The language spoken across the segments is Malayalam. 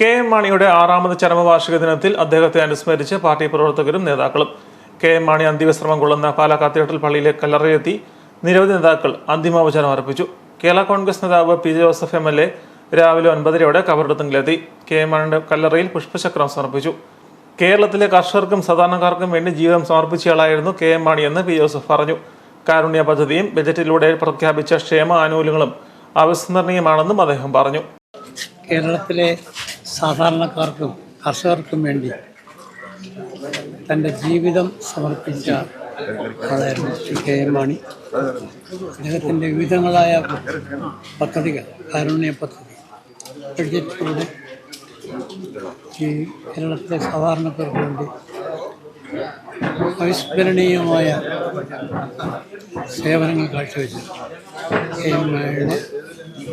കെ എം മാണിയുടെ ആറാമത് ചരമവാർഷിക ദിനത്തിൽ അദ്ദേഹത്തെ അനുസ്മരിച്ച് പാർട്ടി പ്രവർത്തകരും നേതാക്കളും. കെ എം മാണി അന്ത്യവിശ്രമം കൊള്ളുന്ന പാലാ തിയേറ്റർ പള്ളിയിലെ കല്ലറയെത്തി നിരവധി നേതാക്കൾ അന്തിമോപചാരം അർപ്പിച്ചു കേരള കോൺഗ്രസ് നേതാവ് P Joseph M L A രാവിലെ ഒൻപതരയോടെ കബറിടത്തിങ്കിലെത്തി. കെ എം മാണിയുടെ കല്ലറയിൽ പുഷ്പചക്രം സമർപ്പിച്ചു. കേരളത്തിലെ കർഷകർക്കും സാധാരണക്കാർക്കും വേണ്ടി ജീവിതം സമർപ്പിച്ചയാളായിരുന്നു കെ എം മാണിയെന്ന് പി ജോസഫ് പറഞ്ഞു. കാരുണ്യ പദ്ധതിയും ബജറ്റിലൂടെ പ്രഖ്യാപിച്ച ക്ഷേമ ആനുകൂല്യങ്ങളും അവിസ്മരണീയമാണെന്നും അദ്ദേഹം പറഞ്ഞു. കേരളത്തിലെ സാധാരണക്കാർക്കും കർഷകർക്കും വേണ്ടി തന്റെ ജീവിതം സമർപ്പിച്ച ആളായിരുന്നു ശ്രീ കെ എം മാണി. അദ്ദേഹത്തിന്റെ വിവിധങ്ങളായ പദ്ധതികൾ കാരുണ്യ പദ്ധതി ബഡ്ജറ്റിലൂടെ ഈ കേരളത്തിലെ സാധാരണക്കാർക്ക് വേണ്ടി അവിസ്മരണീയമായ സേവനങ്ങൾ കാഴ്ചവെച്ചു. കെ എം മാണിയുടെ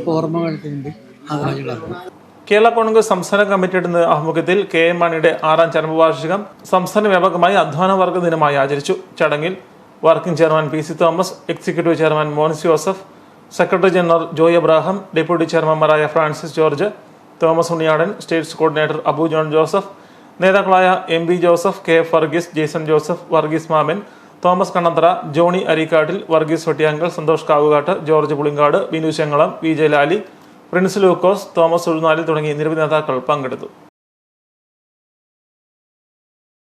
ഓർമ്മകൾക്ക് വേണ്ടി ആദരാഞ്ജലി കേരള കോൺഗ്രസ് സംസ്ഥാന കമ്മിറ്റിയുടെ ആഭിമുഖ്യത്തിൽ കെ എം മാണിയുടെ ആറാം ചരമവാർഷികം സംസ്ഥാന വ്യാപകമായി അധ്വാന വർഗ ദിനമായി ആചരിച്ചു. ചടങ്ങിൽ working chairman P C Thomas executive chairman Mons Joseph secretary general Joy Abraham deputy ചെയർമാൻമാരായ Francis George Thomas Unniyadan states coordinator Abu John Joseph നേതാക്കളായ M B Joseph K Varghese Jaison Joseph Varghese Mammen Thomas Kannanthara Johnny Areekattil Varghese Vettiyankal Santhosh Kavukattu George Pulinkadu Vinu Chengalam V J Lali Prince Lukose Thomas Uzhunnalil തുടങ്ങി നിരവധി നേതാക്കൾ പങ്കെടുത്തു.